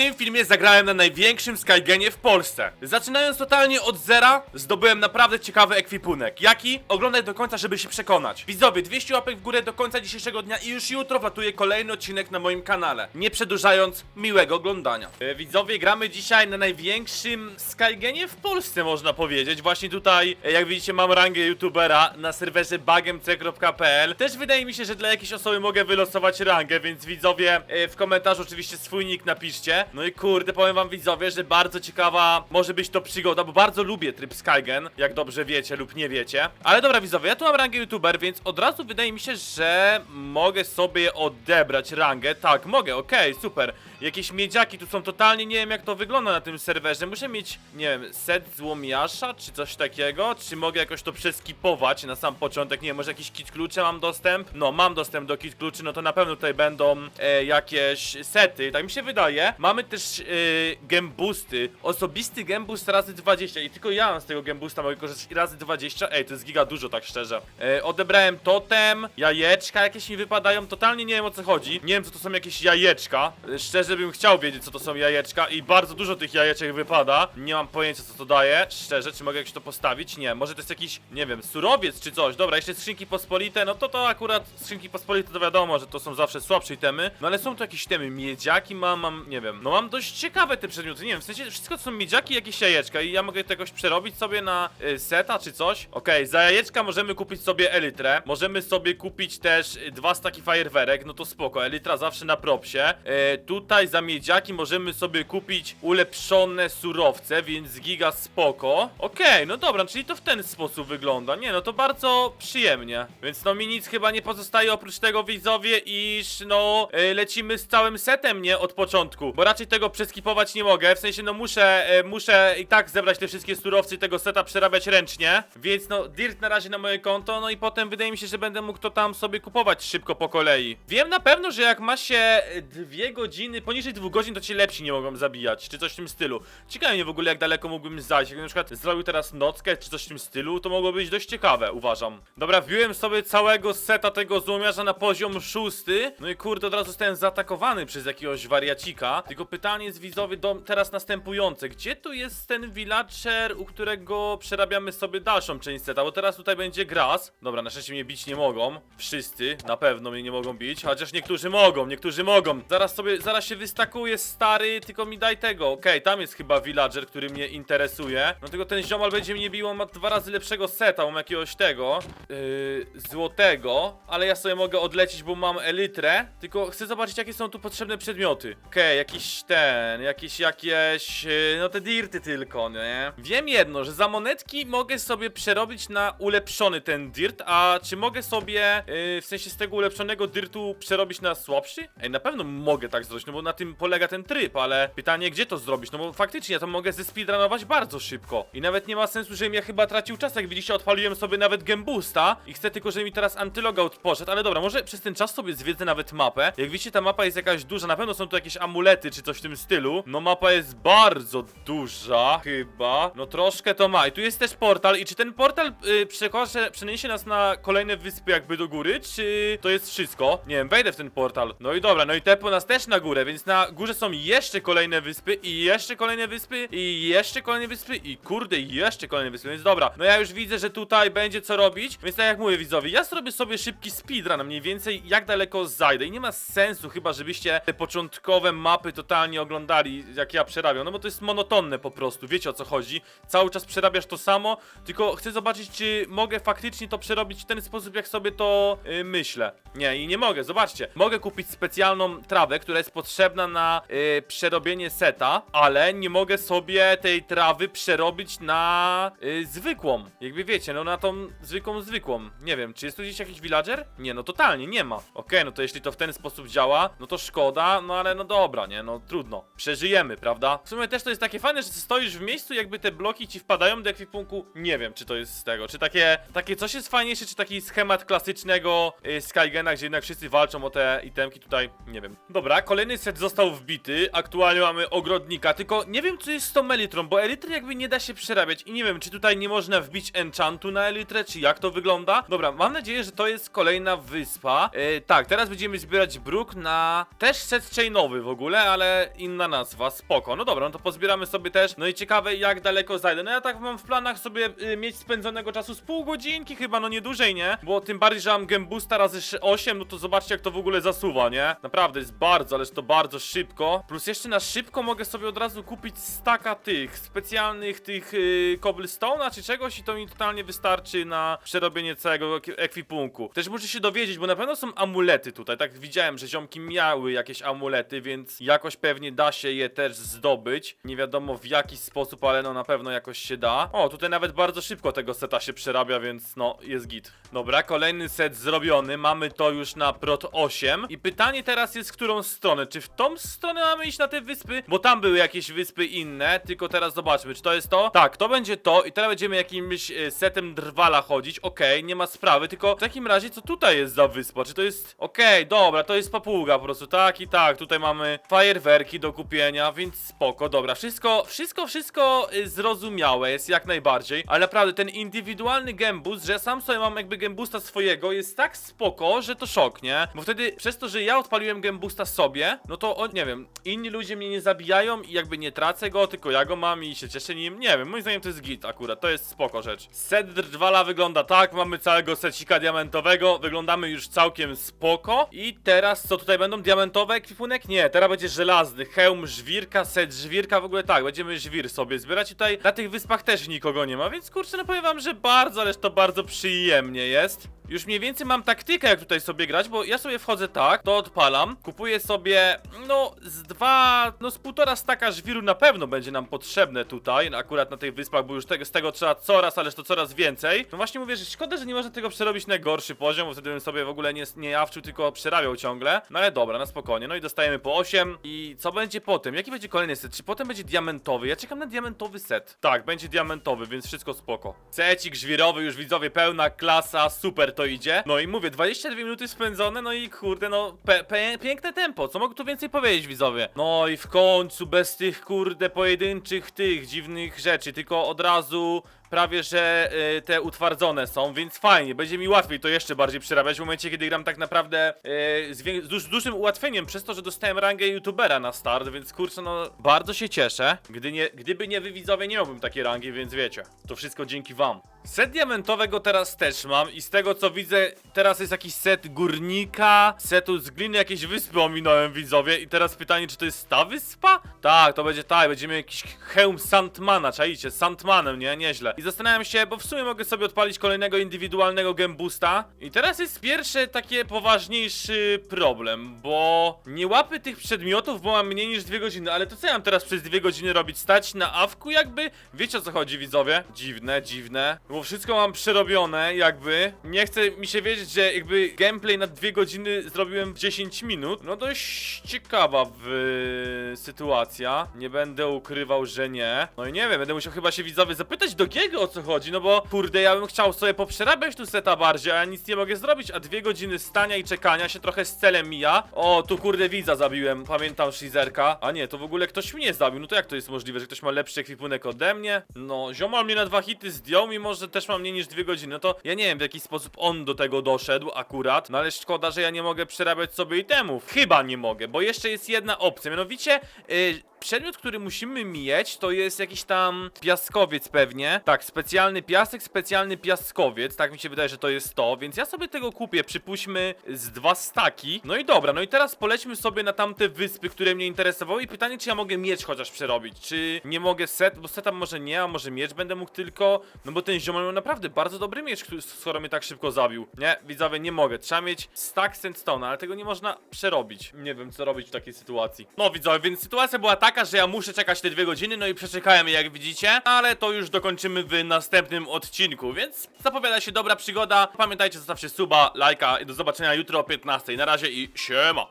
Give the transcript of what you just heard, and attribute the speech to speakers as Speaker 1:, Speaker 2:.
Speaker 1: tym filmie zagrałem na największym Skygenie w Polsce. Zaczynając totalnie od zera, zdobyłem naprawdę ciekawy ekwipunek. Jaki? Oglądaj do końca, żeby się przekonać. Widzowie, 200 łapek w górę do końca dzisiejszego dnia i już jutro wlatuje kolejny odcinek na moim kanale. Nie przedłużając, miłego oglądania. E, widzowie, gramy dzisiaj na największym Skygenie w Polsce, można powiedzieć. Właśnie tutaj, e, jak widzicie, mam rangę youtubera na serwerze bagemc.pl. Też wydaje mi się, że dla jakiejś osoby mogę wylosować rangę, więc widzowie, e, w komentarzu oczywiście swój nick napiszcie. No i kurde, powiem wam widzowie, że bardzo ciekawa może być to przygoda, bo bardzo lubię tryb Skygen, jak dobrze wiecie lub nie wiecie. Ale dobra widzowie, ja tu mam rangę youtuber, więc od razu wydaje mi się, że mogę sobie odebrać rangę. Tak, mogę, okej, super. Jakieś miedziaki tu są totalnie, nie wiem jak to wygląda na tym serwerze. Muszę mieć, nie wiem, set złomiasza, czy coś takiego? Czy mogę jakoś to przeskipować na sam początek? Nie wiem, może jakiś kit klucze mam dostęp? No, mam dostęp do kit kluczy, no to na pewno tutaj będą e, jakieś sety, tak mi się wydaje. Mamy też e, gemboosty. Osobisty gemboost razy 20 i tylko ja z tego gemboosta mogę korzystać razy 20. Ej, to jest giga dużo, tak szczerze. E, odebrałem totem, jajeczka jakieś mi wypadają, totalnie nie wiem o co chodzi. Nie wiem, co to są jakieś jajeczka. E, Szczerze bym chciał wiedzieć, co to są jajeczka i bardzo dużo tych jajeczek wypada. Nie mam pojęcia, co to daje. Szczerze, czy mogę jakś to postawić? Nie, może to jest jakiś, nie wiem, surowiec czy coś. Dobra, jeszcze skrzynki pospolite, no to to akurat skrzynki pospolite to wiadomo, że to są zawsze słabsze itemy. No ale są tu jakieś temy, miedziaki mam, mam, nie wiem. No mam dość ciekawe te przedmioty, nie wiem, w sensie wszystko to są miedziaki i jakieś jajeczka i ja mogę jakoś przerobić sobie na y, seta czy coś. Okej, za jajeczka możemy kupić sobie elitrę, możemy sobie kupić też y, dwa staki fajerwerek, no to spoko, elitra zawsze na propsie. E, tutaj za miedziaki możemy sobie kupić ulepszone surowce, więc giga spoko. Okej, no dobra, czyli to w ten sposób wygląda. Nie, no to bardzo przyjemnie. Więc no mi nic chyba nie pozostaje oprócz tego widzowie, iż no e, lecimy z całym setem, nie? Od początku. Bo raczej tego przeskipować nie mogę. W sensie no muszę, e, muszę i tak zebrać te wszystkie surowce i tego seta przerabiać ręcznie. Więc no dirt na razie na moje konto, no i potem wydaje mi się, że będę mógł to tam sobie kupować szybko po kolei. Wiem na pewno, że jak ma się dwie godziny, poniżej dwóch godzin, to ci lepsi nie mogą zabijać, czy coś w tym stylu. Ciekawe mnie w ogóle, jak daleko mógłbym zajść. Jakbym na przykład zrobił teraz nockę, czy coś w tym stylu, to mogło być dość ciekawe, uważam. Dobra, wbiłem sobie całego seta tego złomiarza na poziom szósty. No i kurde, od razu zostałem zaatakowany przez jakiegoś wariacika. Tylko pytanie jest widzowie do teraz następujące. Gdzie tu jest ten villager, u którego przerabiamy sobie dalszą część seta? Bo teraz tutaj będzie gras. Dobra, na szczęście mnie bić nie mogą. Wszyscy na pewno mnie nie mogą bić, chociaż niektórzy mogą, niektórzy mogą. Zaraz sobie, zaraz się wystakuje stary, tylko mi daj tego. Okej, tam jest chyba villager, który mnie interesuje. No tylko ten ziomal będzie mnie bił, on ma dwa razy lepszego seta, mam jakiegoś tego, yy, złotego, ale ja sobie mogę odlecieć, bo mam elytrę, tylko chcę zobaczyć, jakie są tu potrzebne przedmioty. Okej, jakiś ten, jakieś, jakieś, yy, no te dirty tylko, nie? Wiem jedno, że za monetki mogę sobie przerobić na ulepszony ten dirt, a czy mogę sobie, yy, w sensie z tego ulepszonego dirtu przerobić na słabszy? Ej, na pewno mogę tak zrobić, no bo na tym polega ten tryb, ale pytanie, gdzie to zrobić? No bo faktycznie ja to mogę zespeedrunować bardzo szybko. I nawet nie ma sensu, żebym ja chyba tracił czas, jak widzicie, odpaliłem sobie nawet Gembusta i chcę tylko, żeby mi teraz antylogout poszedł, ale dobra, może przez ten czas sobie zwiedzę nawet mapę. Jak widzicie, ta mapa jest jakaś duża, na pewno są tu jakieś amulety czy coś w tym stylu. No mapa jest bardzo duża, chyba. No troszkę to ma. I tu jest też portal i czy ten portal yy, przekaże, przeniesie nas na kolejne wyspy jakby do góry, czy to jest wszystko? Nie wiem, wejdę w ten portal. No i dobra, no i tepo nas też na górę, więc na górze są jeszcze kolejne wyspy i jeszcze kolejne wyspy i jeszcze kolejne wyspy i kurde, jeszcze kolejne wyspy, więc dobra. No ja już widzę, że tutaj będzie co robić, więc tak jak mówię widzowie, ja zrobię sobie szybki speedrun, mniej więcej jak daleko zajdę i nie ma sensu chyba, żebyście te początkowe mapy totalnie oglądali, jak ja przerabiam, no bo to jest monotonne po prostu, wiecie o co chodzi. Cały czas przerabiasz to samo, tylko chcę zobaczyć, czy mogę faktycznie to przerobić w ten sposób, jak sobie to yy, myślę. Nie, i nie mogę, zobaczcie. Mogę kupić specjalną trawę, która jest potrzebna na yy, przerobienie seta, ale nie mogę sobie tej trawy przerobić na yy, zwykłą. Jakby wiecie, no na tą zwykłą, zwykłą. Nie wiem, czy jest tu gdzieś jakiś villager? Nie, no totalnie, nie ma. Okej, no to jeśli to w ten sposób działa, no to szkoda, no ale no dobra, nie, no trudno. Przeżyjemy, prawda? W sumie też to jest takie fajne, że stoisz w miejscu, jakby te bloki ci wpadają do ekwipunku. Nie wiem, czy to jest z tego, czy takie, takie coś jest fajniejsze, czy taki schemat klasycznego yy, Skygena, gdzie jednak wszyscy walczą o te itemki tutaj, nie wiem. Dobra, kolejny set został wbity, aktualnie mamy ogrodnika, tylko nie wiem co jest z tą elitrą, bo elitry jakby nie da się przerabiać i nie wiem, czy tutaj nie można wbić enchantu na elitrę, czy jak to wygląda. Dobra, mam nadzieję, że to jest kolejna wyspa. E, tak, teraz będziemy zbierać bruk na też set chainowy w ogóle, ale inna nazwa, spoko. No dobra, no to pozbieramy sobie też, no i ciekawe jak daleko zajdę. No ja tak mam w planach sobie y, mieć spędzonego czasu z pół godzinki chyba, no nie dłużej, nie? Bo tym bardziej, że mam Gembusta razy 8, no to zobaczcie jak to w ogóle zasuwa, nie? Naprawdę jest bardzo, ależ to bardzo szybko. Plus jeszcze na szybko mogę sobie od razu kupić staka tych specjalnych tych yy, cobblestone'a czy czegoś i to mi totalnie wystarczy na przerobienie całego ek- ekwipunku. Też muszę się dowiedzieć, bo na pewno są amulety tutaj, tak widziałem, że ziomki miały jakieś amulety, więc jakoś pewnie da się je też zdobyć. Nie wiadomo w jaki sposób, ale no na pewno jakoś się da. O, tutaj nawet bardzo szybko tego seta się przerabia, więc no jest git. Dobra, kolejny set zrobiony, mamy to już na prot 8 i pytanie teraz jest w którą stronę, czy w tą stronę mamy iść na te wyspy? Bo tam były jakieś wyspy inne, tylko teraz zobaczmy, czy to jest to? Tak, to będzie to i teraz będziemy jakimś e, setem drwala chodzić, okej, nie ma sprawy, tylko w takim razie co tutaj jest za wyspa? Czy to jest... Okej, dobra, to jest papuga po prostu, tak i tak, tutaj mamy fajerwerki do kupienia, więc spoko, dobra, wszystko, wszystko, wszystko y, zrozumiałe jest jak najbardziej, ale naprawdę ten indywidualny gembus, że sam sobie mam jakby gembusta swojego jest tak spoko, że to szok, nie? Bo wtedy przez to, że ja odpaliłem gembusta sobie, no to on, nie wiem, inni ludzie mnie nie zabijają i jakby nie tracę go, tylko ja go mam i się cieszę nim, nie wiem, moim zdaniem to jest git akurat, to jest spoko rzecz. Set drwala wygląda tak, mamy całego secika diamentowego, wyglądamy już całkiem spoko i teraz co tutaj będą diamentowe ekwipunek? Nie, teraz będzie żelazny, hełm żwirka, set żwirka, w ogóle tak, będziemy żwir sobie zbierać tutaj na tych wyspach też nikogo nie ma, więc kurczę, no powiem wam, że bardzo, ależ to bardzo przyjemnie jest. Już mniej więcej mam taktykę, jak tutaj sobie grać, bo ja sobie wchodzę tak, to odpalam, kupuję sobie, no, z dwa, no, z półtora staka żwiru na pewno będzie nam potrzebne tutaj, akurat na tych wyspach, bo już tego, z tego trzeba coraz, ależ to coraz więcej. No właśnie mówię, że szkoda, że nie można tego przerobić na gorszy poziom, bo wtedy bym sobie w ogóle nie, nie jawczył, tylko przerabiał ciągle. No ale dobra, na spokojnie, no i dostajemy po 8 i co będzie potem? Jaki będzie kolejny set? Czy potem będzie diamentowy? Ja czekam na diamentowy set. Tak, będzie diamentowy, więc wszystko spoko. Secik żwirowy, już widzowie, pełna klasa, super to idzie. No i mówię, 22 minuty spędzone, no i kurde, no pe, pe, piękne tempo, co mogę tu więcej powiedzieć, widzowie? No i w końcu bez tych kurde pojedynczych tych dziwnych rzeczy, tylko od razu prawie że y, te utwardzone są, więc fajnie, będzie mi łatwiej to jeszcze bardziej przerabiać w momencie, kiedy gram tak naprawdę y, z, z, duż, dużym ułatwieniem przez to, że dostałem rangę youtubera na start, więc kurczę, no bardzo się cieszę. Gdy nie, gdyby nie wy widzowie, nie miałbym takiej rangi, więc wiecie, to wszystko dzięki wam. Set diamentowego teraz też mam i z tego co widzę, teraz jest jakiś set górnika, setu z gliny, jakieś wyspy ominąłem widzowie i teraz pytanie, czy to jest ta wyspa? Tak, to będzie tak, będziemy jakiś hełm Sandmana, czaicie, Sandmanem, nie? Nieźle. I zastanawiam się, bo w sumie mogę sobie odpalić kolejnego indywidualnego gembusta i teraz jest pierwszy takie poważniejszy problem, bo nie łapy tych przedmiotów, bo mam mniej niż dwie godziny, ale to co ja mam teraz przez dwie godziny robić? Stać na awku jakby? Wiecie o co chodzi widzowie? Dziwne, dziwne, bo wszystko mam przerobione jakby. Nie chce mi się wiedzieć, że jakby gameplay na dwie godziny zrobiłem w 10 minut. No dość ciekawa w... sytuacja. Nie będę ukrywał, że nie. No i nie wiem, będę musiał chyba się widzowie zapytać do Giego o co chodzi, no bo kurde, ja bym chciał sobie poprzerabiać tu seta bardziej, a ja nic nie mogę zrobić, a dwie godziny stania i czekania się trochę z celem mija. O, tu kurde widza zabiłem, pamiętam Shizerka. A nie, to w ogóle ktoś mnie zabił, no to jak to jest możliwe, że ktoś ma lepszy ekwipunek ode mnie? No, ziomal mnie na dwa hity zdjął, mimo że też ma mniej niż dwie godziny, no to ja nie wiem w jaki sposób on do tego doszedł akurat, no ale szkoda, że ja nie mogę przerabiać sobie itemów. Chyba nie mogę, bo jeszcze jest jedna opcja, mianowicie... Yy, Przedmiot, który musimy mieć, to jest jakiś tam piaskowiec pewnie. Tak, specjalny piasek, specjalny piaskowiec. Tak mi się wydaje, że to jest to, więc ja sobie tego kupię. Przypuśćmy z dwa staki. No i dobra, no i teraz polećmy sobie na tamte wyspy, które mnie interesowały i pytanie, czy ja mogę miecz chociaż przerobić. Czy nie mogę set, bo seta może nie, a może miecz będę mógł tylko. No bo ten ziomal miał naprawdę bardzo dobry miecz, który, skoro mnie tak szybko zabił. Nie, widzowie, nie mogę. Trzeba mieć stack sandstone, ale tego nie można przerobić. Nie wiem, co robić w takiej sytuacji. No widzowie, więc sytuacja była taka, że ja muszę czekać te dwie godziny, no i przeczekałem jak widzicie, ale to już dokończymy w następnym odcinku, więc zapowiada się dobra przygoda. Pamiętajcie, zostawcie suba, lajka i do zobaczenia jutro o 15. Na razie i siema!